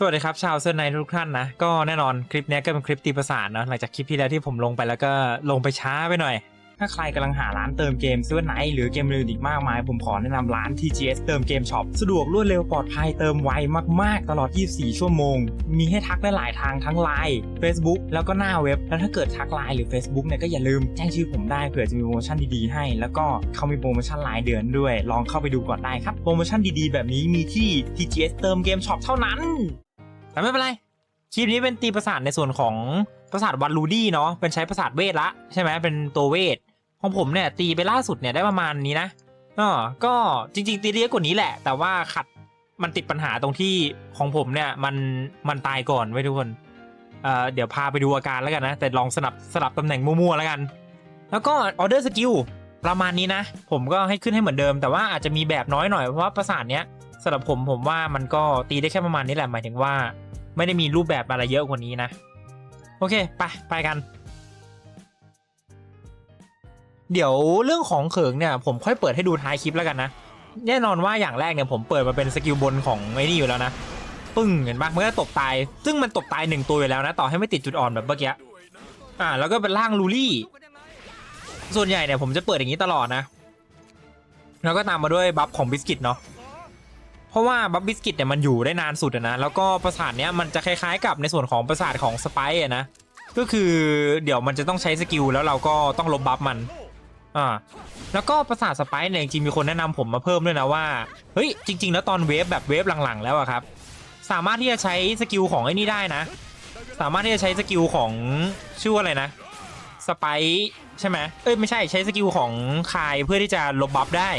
สวัสดีครับชาวเซอร์ไนทุกท่านนะ ก็แน่นอนคลิปนี้ก็เป็นคลิปตีประสานเนอะหลังจากคลิปที่แล้วที่ผมลงไปแล้วก็ลงไปช้าไปหน่อย ถ้าใครกำลังหาร้านเติมเกมเซื้อไนหรือเกมอื่นอีกมากมาย ผมขอแนะนำร้าน TGS เติมเกมช็อปสะดวกรวดเร็วปลอดภัยเติมไวมากๆ ตลอด 24 ชั่วโมง มีให้ทักได้หลายทางทั้ง Line Facebook แล้วก็หน้าเว็บ แล้วถ้าเกิดทัก Line หรือ Facebook เนี่ยก็อย่าลืมแจ้งชื่อผมได้เผื่อจะมีโปรโมชั่นดีๆให้ แล้วก็เขามีโปรโมชั่นรายเดือนด้วย ลองเข้าไปดูก่อนได้ครับโปรโมชั่นดีๆแบบนี้มีที่ TGS เติมเกมช็อปเท่านั้น แต่ไม่เป็นไรคลิปนี้เป็นตีประสาทในส่วนของประสาทวันลูดี้เนาะเป็นใช้ประสาทเวทละใช่ไหมเป็นตัวเวทของผมเนี่ยตีไปล่าสุดเนี่ยได้ประมาณนี้นะเออก็จริง ๆ ตีเยอะกว่านี้แหละ แต่ว่าขัดมันติดปัญหาตรงที่ของผมเนี่ยมันมันตายก่อนไว้ทุกคนเอ่อเดี๋ยวพาไปดูอาการแล้วกันนะ แต่ลองสลับสลับตำแหน่งมั่วๆแล้วกัน แล้วก็ออเดอร์สกิลประมาณนี้นะ ผมก็ให้ขึ้นให้เหมือนเดิม แต่ว่าอาจจะมีแบบน้อยหน่อยเพราะว่าประสาทเนี้ยสำหรับผมผมว่ามันก็ตีได้แค่ประมาณนี้แหละหมายถึงว่า ไม่ได้มีรูปแบบอะไรเยอะกว่านี้นะ โอเค ไป ไปกัน เดี๋ยวเรื่องของเขิงเนี่ย ผมค่อยเปิดให้ดูท้ายคลิปแล้วกันนะ แน่นอนว่าอย่างแรกเนี่ยผมเปิดมาเป็นสกิลบนของไอ้นี่อยู่แล้วนะปึ้งเห็นปะมันก็ตบตาย ซึ่งมันตบตายหนึ่งตัวอยู่แล้วนะ ต่อให้ไม่ติดจุดอ่อนแบบเมื่อกี้อ่า แล้วก็เป็นร่างลูลี่ ส่วนใหญ่เนี่ยผมจะเปิดอย่างนี้ตลอดนะ แล้วก็ตามมาด้วยบัฟของบิสกิตเนาะ เพราะว่าบัฟบิสกิตเนี่ยมันอยู่ได้นานสุดอะนะแล้วก็ประสาทเนี้ยมันจะคล้ายๆกับในส่วนของประสาทของสไปร์อะนะก็คือเดี๋ยวมันจะต้องใช้สกิลแล้วเราก็ต้องลบบัฟมันอ่าแล้วก็ประสาทสไปร์เนี่ยจริงๆมีคนแนะนำผมมาเพิ่มด้วยนะว่าเฮ้ยจริง ๆ แล้วตอนเวฟแบบเวฟหลังๆ แล้วอะครับ สามารถที่จะใช้สกิลของไอ้นี่ได้นะ สามารถที่จะใช้สกิลของชื่ออะไรนะสไปใช่ไหมเอ้ยไม่ใช่ใช้สกิลของคายเพื่อที่จะลบบัฟได้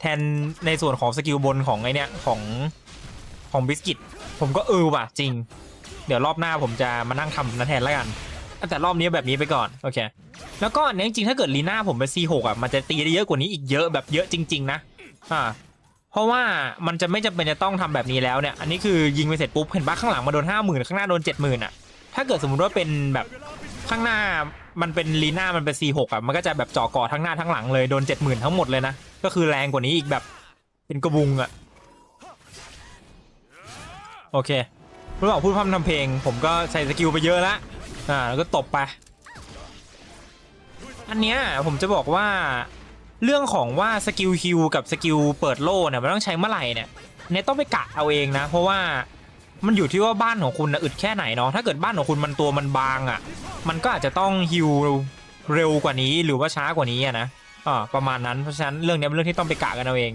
แทนในส่วนของสกิลบนของไอเนี้ยของของบิสกิต ผมก็เออว่ะจริง เดี๋ยวรอบหน้าผมจะมานั่งทำนะแทนแล้วกัน แต่รอบนี้แบบนี้ไปก่อน โอเค แล้วก็เนี่ยจริงๆถ้าเกิดลีน่าผมเป็น C6 อะมันจะตีได้เยอะกว่านี้อีกเยอะแบบเยอะจริง ๆ นะอ่าเพราะว่ามันจะไม่จำเป็นจะต้องทำแบบนี้แล้วเนี่ย อันนี้คือยิงไปเสร็จปุ๊บเห็นปะข้างหลังมาโดนห้าหมื่นข้างหน้าโดนเจ็ดหมื่นอะ ถ้าเกิดสมมติว่าเป็นแบบข้างหน้า มันเป็นลีน่ามันเป็น C6 อะมันก็จะแบบเจ่อก่อทั้งหน้าทั้งหลังเลยโดนเจ็ดหมื่นทั้งหมดเลยนะก็คือแรงกว่านี้อีกแบบเป็นกระบุงอะโอเคระหว่างพูดพร่ำทำเพลง ผมก็ใส่สกิลไปเยอะละอ่าแล้วก็ตบไป อันเนี้ยผมจะบอกว่าเรื่องของว่าสกิลคิวกับสกิลเปิดโล่เนี่ยมันต้องใช้เมื่อไหร่เนี่ยเนี่ยต้องไปกะเอาเองนะ เพราะว่า มันอยู่ที่ว่าบ้านของคุณนะอึดแค่ไหนเนาะถ้าเกิดบ้านของคุณมันตัวมันบางอะ่ะ มันก็อาจจะต้องฮิวเร็วกว่านี้หรือว่าช้ากว่านี้อะนะอ่าประมาณนั้นเพราะฉะนั้นเรื่องนี้เป็นเรื่องที่ต้องไปกะกันเอาเอง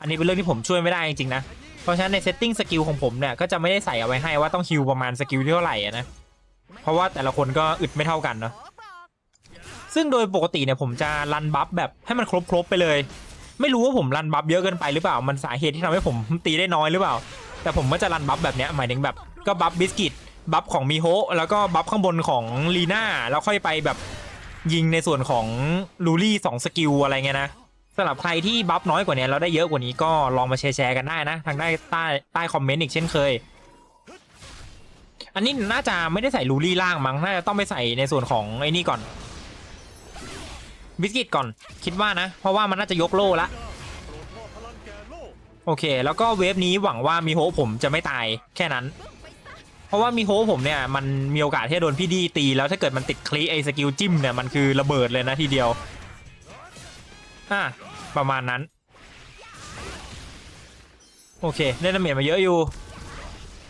อันนี้เป็นเรื่องที่ผมช่วยไม่ได้จริงๆนะเพราะฉะนั้นในเซตติ้งสกิลของผมเนี่ยก็จะไม่ได้ใส่เอาไว้ให้ว่าต้องฮิวประมาณสกิลที่เท่าไหร่อะนะเพราะว่าแต่ละคนก็อึดไม่เท่ากันเนาะซึ่งโดยปกติเนี่ยผมจะรันบัฟแบบให้มันครบๆไปเลย ไม่รู้ว่าผมรันบัฟเยอะเกินไปหรือเปล่า มันสาเหตุที่ทำให้ผมตีได้น้อยหรือเปล่า แต่ผมก็จะรันบัฟแบบเนี้ยหมายถึงแบบก็บัฟบิสกิตบัฟของมิโฮแล้วก็บัฟข้างบนของลีน่าแล้วค่อยไปแบบยิงในส่วนของลูลี่สองสกิลอะไรเงี้ยนะสำหรับใครที่บัฟน้อยกว่านี้แล้วได้เยอะกว่านี้ก็ลองมาแชร์กันได้นะ ทางได้ใต้ใต้คอมเมนต์อีกเช่นเคย อันนี้น่าจะไม่ได้ใส่ลูลี่ล่างมั้งน่าจะต้องไปใส่ในส่วนของไอ้นี่ก่อนบิสกิตก่อนคิดว่านะ เพราะว่ามันน่าจะยกโล่ละ โอเค แล้วก็เวฟนี้หวังว่ามีโฮผมจะไม่ตายแค่นั้น เพราะว่ามีโฮผมเนี่ยมันมีโอกาสที่จะโดนพี่ดีตี แล้วถ้าเกิดมันติดคลีไอสกิลจิ้มเนี่ยมันคือระเบิดเลยนะทีเดียวอะประมาณนั้น โอเคได้ดาเมจมาเยอะอยู่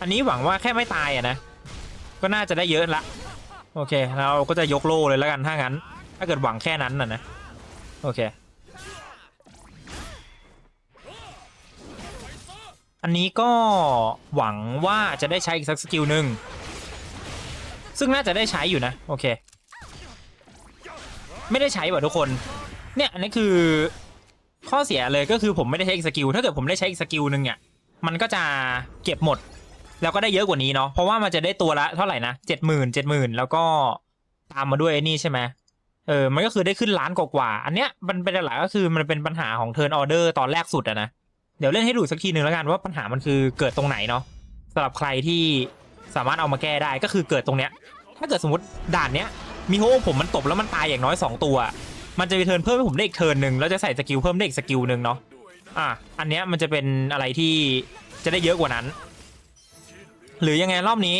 อันนี้หวังว่าแค่ไม่ตายอะนะ ก็น่าจะได้เยอะละโอเค เราก็จะยกโล่เลยแล้วกันถ้างั้น ถ้าเกิดหวังแค่นั้นน่ะนะ โอเค อันนี้ก็หวังว่าจะได้ใช้อีกสักสกิลหนึ่งซึ่งน่าจะได้ใช้อยู่นะ โอเค ไม่ได้ใช้ว่ะทุกคน เนี่ยอันนี้คือข้อเสียเลยก็คือผมไม่ได้ใช้อีกสกิลถ้าเกิดผมได้ใช้อีกสกิลหนึ่งเนี่ยมันก็จะเก็บหมด แล้วก็ได้เยอะกว่านี้เนาะเพราะว่ามันจะได้ตัวละเท่าไหร่นะเจ็ดหมื่นเจ็ดหมื่นแล้วก็ตามมาด้วยนี่ใช่ไหมเออมันก็คือได้ขึ้นล้านกว่าๆอันเนี้ยมันเป็นหลักก็คือมันเป็นปัญหาของเทิร์นออเดอร์ตอนแรกสุดอะนะ เดี๋ยวเล่นให้ดูสักทีหนึ่งแล้วกันว่าปัญหามันคือเกิดตรงไหนเนาะสำหรับใครที่สามารถเอามาแก้ได้ก็คือเกิดตรงเนี้ย ถ้าเกิดสมมติด่านเนี้ยมีโฮผมมันตบแล้วมันตายอย่างน้อย 2 ตัว มันจะมีเทิร์นเพิ่มให้ผมได้อีกเทิร์นหนึ่งแล้วจะใส่สกิลเพิ่มได้อีกสกิลหนึ่งเนาะอะอันเนี้ยมันจะเป็นอะไรที่จะได้เยอะกว่านั้น หรือยังไงรอบนี้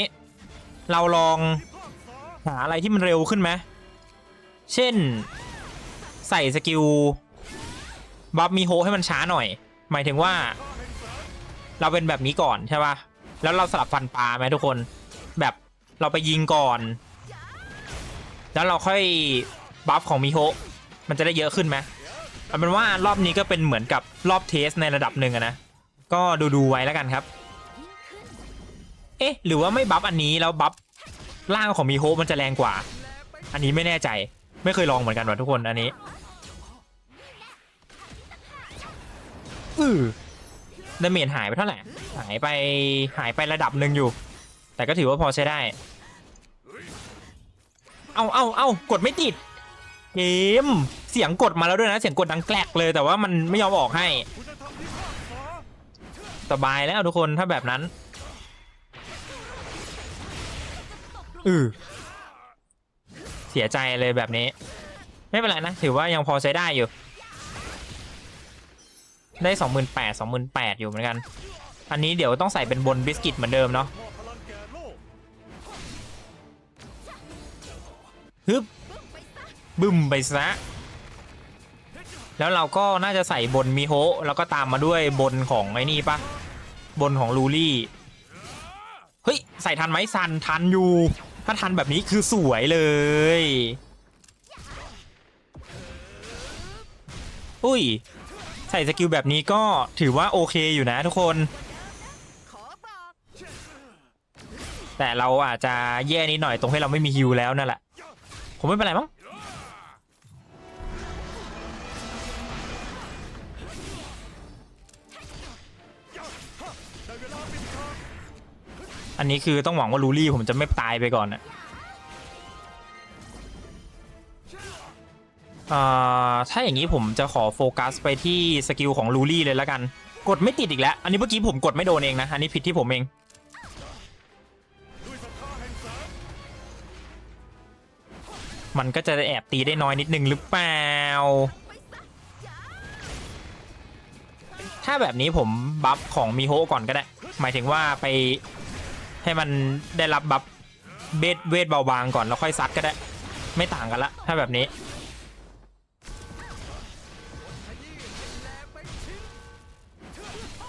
เราลองหาอะไรที่มันเร็วขึ้นไหมเช่น ใส่สกิลบัฟมีโฮให้มันช้าหน่อย หมายถึงว่า เราเป็นแบบนี้ก่อนใช่ปะแล้วเราสลับฟันปลาไหมทุกคน แบบเราไปยิงก่อน แล้วเราค่อยบัฟของมิโฮะมันจะได้เยอะขึ้นไหมเอาเป็นว่ารอบนี้ก็เป็นเหมือนกับรอบเทสในระดับหนึ่งนะก็ดูดูๆไว้แล้วกันครับ เอ๊ะ หรือว่าไม่บัฟอันนี้แล้วบัฟร่างของมิโฮะมันจะแรงกว่า อันนี้ไม่แน่ใจ ไม่เคยลองเหมือนกันว่ะทุกคนอันนี้ อือดาเมจหายไปเท่าไหร่ หายไปหายไประดับหนึ่งอยู่ แต่ก็ถือว่าพอใช้ได้ เอาเอาเอากดไม่ติด เกม เสียงกดมาแล้วด้วยนะ เสียงกดดังแกลกเลย แต่ว่ามันไม่ยอมออกให้ สบายแล้วทุกคนถ้าแบบนั้น อือเสียใจเลยแบบนี้ ไม่เป็นไรนะ ถือว่ายังพอใช้ได้อยู่ ได้สองหมื่นแปดสองหมื่นแปดอยู่เหมือนกัน อันนี้เดี๋ยวต้องใส่เป็นบนบิสกิตเหมือนเดิมเนาะฮึบบึ้มไปซะแล้วเราก็น่าจะใส่บนมิโฮะแล้วก็ตามมาด้วยบนของไอ้นี่ปะบนของลูลี่เฮ้ยใส่ทันไหมซันทันอยู่ ถ้าทันแบบนี้คือสวยเลยอุ้ย ใส่สกิลแบบนี้ก็ถือว่าโอเคอยู่นะทุกคน แต่เราอาจจะแย่นิดหน่อยตรงให้เราไม่มีฮิวแล้วนั่นแหละผมไม่เป็นไรมั้งอันนี้คือต้องหวังว่าลูลี่ผมจะไม่ตายไปก่อนนะ ถ้าอย่างนี้ผมจะขอโฟกัสไปที่สกิลของลูลี่เลยแล้วกัน กดไม่ติดอีกแล้ว อันนี้เมื่อกี้ผมกดไม่โดนเองนะ อันนี้ผิดที่ผมเอง มันก็จะแอบตีได้น้อยนิดนึงหรือเปล่า ถ้าแบบนี้ผมบัฟของมิโฮก่อนก็ได้ หมายถึงว่าไปให้มันได้รับบัฟเบสเวทเบาบางก่อนแล้วค่อยซัดก็ได้ ไม่ต่างกันละ ถ้าแบบนี้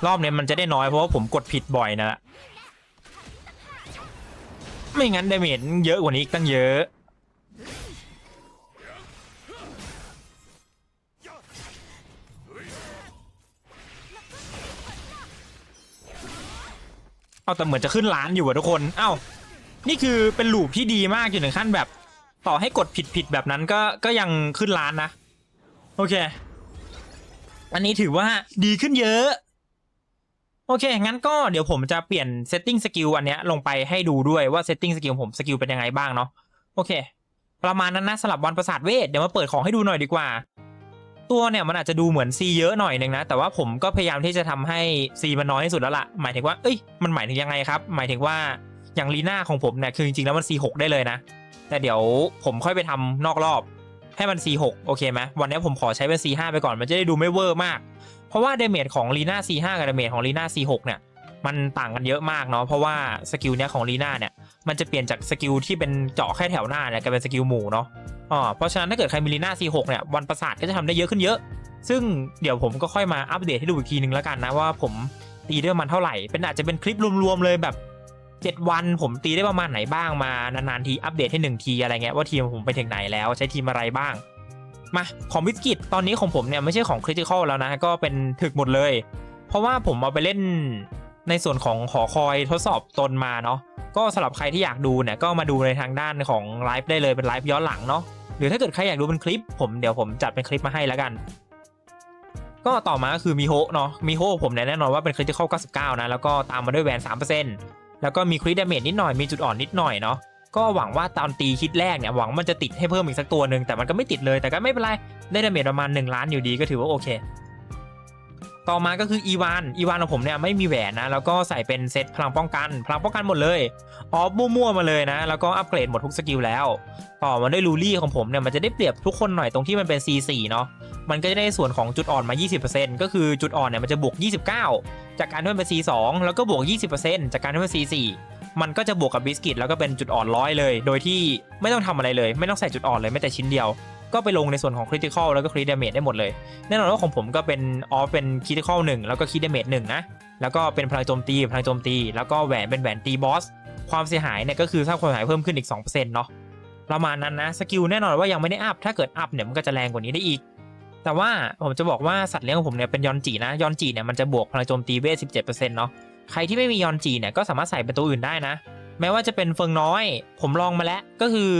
รอบนี้มันจะได้น้อยเพราะว่าผมกดผิดบ่อยนะละไม่งั้นดาเมจเยอะกว่านี้อีกตั้งเยอะเอาแต่เหมือนจะขึ้นล้านอยู่อะทุกคน เอ้า นี่คือเป็นลูปที่ดีมากอยู่ถึงขั้นแบบ ต่อให้กดผิดผิดๆแบบนั้นก็ก็ยังขึ้นล้านนะ โอเค อันนี้ถือว่าดีขึ้นเยอะ โอเค งั้นก็เดี๋ยวผมจะเปลี่ยน setting skill อันเนี้ยลงไปให้ดูด้วยว่า setting skill ผมสกิลเป็นยังไงบ้างเนาะโอเค ประมาณนั้นนะสลับวันประสาทเวทเดี๋ยวมาเปิดของให้ดูหน่อยดีกว่า ตัวเนี่ยมันอาจจะดูเหมือน C เยอะหน่อยนึงนะ แต่ว่าผมก็พยายามที่จะทำให้ C มันน้อยที่สุดแล้วล่ะหมายถึงว่าเอ้ยมันหมายถึงยังไงครับ หมายถึงว่าอย่างลีน่าของผมเนี่ยคือจริงๆแล้วมัน C6 ได้เลยนะ แต่เดี๋ยวผมค่อยไปทำนอกรอบให้มัน C6 โอเคไหมวันนี้ผมขอใช้เป็น C5 ไปก่อนมันจะได้ดูไม่เวอร์มาก เพราะว่าเดเมจของลีน่า C5 กับเดเมจของลีน่า C6 เนี่ยมันต่างกันเยอะมากเนาะเพราะว่าสกิลเนี้ยของลีน่าเนี่ยมันจะเปลี่ยนจากสกิลที่เป็นเจาะแค่แถวหน้าเนี่ยกลายเป็นสกิลหมู่เนาะอ๋อเพราะฉะนั้นถ้าเกิดใครมีลีน่า C6 เนี่ยวันประสาทก็จะทำได้เยอะขึ้นเยอะ ซึ่งเดี๋ยวผมก็ค่อยมาอัปเดตให้ดูอีกทีนึงแล้วกันนะว่าผมตีได้มันเท่าไหร่ เป็นอาจจะเป็นคลิปรวมๆเลยแบบ 7 วันผมตีได้ประมาณไหนบ้างมานานๆทีอัปเดตให้หนึ่งทีอะไรเงี้ยว่าทีมผมไปถึงไหนแล้วใช้ทีมอะไรบ้าง มาของวิสกิตตอนนี้ของผมเนี่ยไม่ใช่ของคริติคอลแล้วนะ ก็เป็นถึกหมดเลย เพราะว่าผมเอาไปเล่นในส่วนของหอคอยทดสอบตนมาเนาะก็สำหรับใครที่อยากดูเนี่ยก็มาดูในทางด้านของไลฟ์ได้เลยเป็นไลฟ์ย้อนหลังเนาะหรือถ้าเกิดใครอยากดูเป็นคลิป ผมเดี๋ยวผมจัดเป็นคลิปมาให้แล้วกัน ก็ต่อมาก็คือมิโฮะเนาะมิโฮะผมเนี่ยแน่นอนว่าเป็นคริติคอล99นะแล้วก็ตามมาด้วยแวน3%แล้วก็มีคริดดาเมจนิดหน่อยมีจุดอ่อนนิดหน่อยเนาะ ก็หวังว่าตอนตีคิดแรกเนี่ยหวังมันจะติดให้เพิ่มอีกสักตัวหนึ่งแต่มันก็ไม่ติดเลยแต่ก็ไม่เป็นไรได้ดาเมจประมาณ 1 ล้านอยู่ดีก็ถือว่าโอเค ต่อมาก็คืออีวานอีวานของผมเนี่ยไม่มีแหวนนะแล้วก็ใส่เป็นเซตพลังป้องกัน พลังป้องกันหมดเลยออฟมั่วๆมาเลยนะ แล้วก็อัปเกรดหมดทุกสกิลแล้ว ต่อมาด้วยลูลี่ของผมเนี่ยมันจะได้เปรียบทุกคนหน่อยตรงที่มันเป็น C4 เนาะมันก็จะได้ส่วนของจุดอ่อนมา 20%ก็คือจุดอ่อนเนี่ยมันจะบวก 29 จากการที่มันเป็น C2 แล้วก็บวก 20%จากการที่มันเป็น C4 มันก็จะบวกกับบิสกิตแล้วก็เป็นจุดอ่อนร้อยเลย โดยที่ไม่ต้องทำอะไรเลย ไม่ต้องใส่จุดอ่อนเลยแม้แต่ชิ้นเดียว ก็ไปลงในส่วนของคริติคอลแล้วก็คริดเดเมจได้หมดเลย แน่นอนว่าของผมก็เป็นออฟเป็นคริติคอลหนึ่งแล้วก็คริดเดเมจหนึ่งนะแล้วก็เป็นพลังโจมตีพลังโจมตี แล้วก็แหวนเป็นแหวนตีบอสความเสียหายเนี่ยก็คือถ้างความเสียหายเพิ่มขึ้นอีก2%เนาะประมาณนั้นนะสกิลแน่นอนว่ายังไม่ได้อัพถ้าเกิดอัพเนี่ยมันก็จะแรงกว่านี้ได้อีก แต่ว่าผมจะบอกว่าสัตว์เลี้ยงของผมเนี่ยเป็นยอนจีนะยอนจีเนี่ยมันจะบวกพลังโจมตีเวท17%เนาะ ใครที่ไม่มียอนจีเนี่ยก็สามารถใส่เป็นตัวอื่นได้นะ แม้ว่าจะเป็นเฟิงน้อย ผมลองมาแล้วก็คือ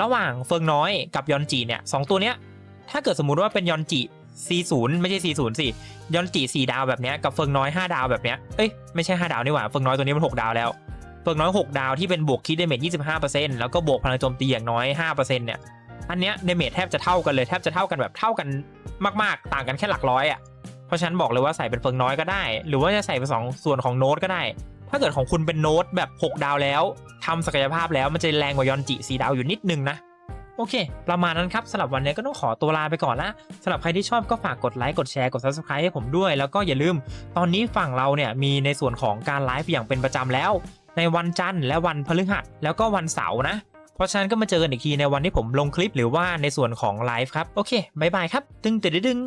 ระหว่างเฟิงน้อยกับยอนจีเนี่ยสองตัวเนี้ยถ้าเกิดสมมุติว่าเป็นยอนจิ C0 ไม่ใช่ C0 สิยอนจิ4ดาวแบบเนี้ยกับเฟิงน้อย 5 ดาวแบบเนี้ยเอ้ยไม่ใช่ 5 ดาวนี่หว่าเฟิงน้อยตัวนี้มัน 6 ดาวแล้วเฟิงน้อย 6 ดาวที่เป็นบวกคิดเดเมจ25%แล้วก็บวกพลังโจมตีอย่างน้อย 5%เนี่ยอันเนี้ยเดเมจแทบจะเท่ากันเลยแทบจะเท่ากันแบบเท่ากันมาก ๆ ต่างกันแค่หลักร้อยอะ เพราะฉะนันบอกเลยว่าใส่เป็นเฟิงน้อยก็ได้ หรือว่าจะใส่เป็นสองส่วนของโน้ตก็ได้ ถ้าเกิดของคุณเป็นโน้ตแบบ 6 ดาวแล้วทำศักยภาพแล้วมันจะแรงกว่ายอนจิ4ดาวอยู่นิดนึงนะ โอเค ประมาณนั้นครับสำหรับวันนี้ก็ต้องขอตัวลาไปก่อนละสำหรับใครที่ชอบก็ฝากกดไลค์กดแชร์กด subscribe ให้ผมด้วย แล้วก็อย่าลืม ตอนนี้ฝั่งเราเนี่ยมีในส่วนของการไลฟ์อย่างเป็นประจำแล้ว ในวันจันทร์และวันพฤหัสแล้วก็วันเสาร์นะเพราะฉะนั้นก็มาเจอกันอีกทีในวันที่ผมลงคลิปหรือว่าในส่วนของไลฟ์ครับ โอเคบายบายครับ ตึงตึงตึง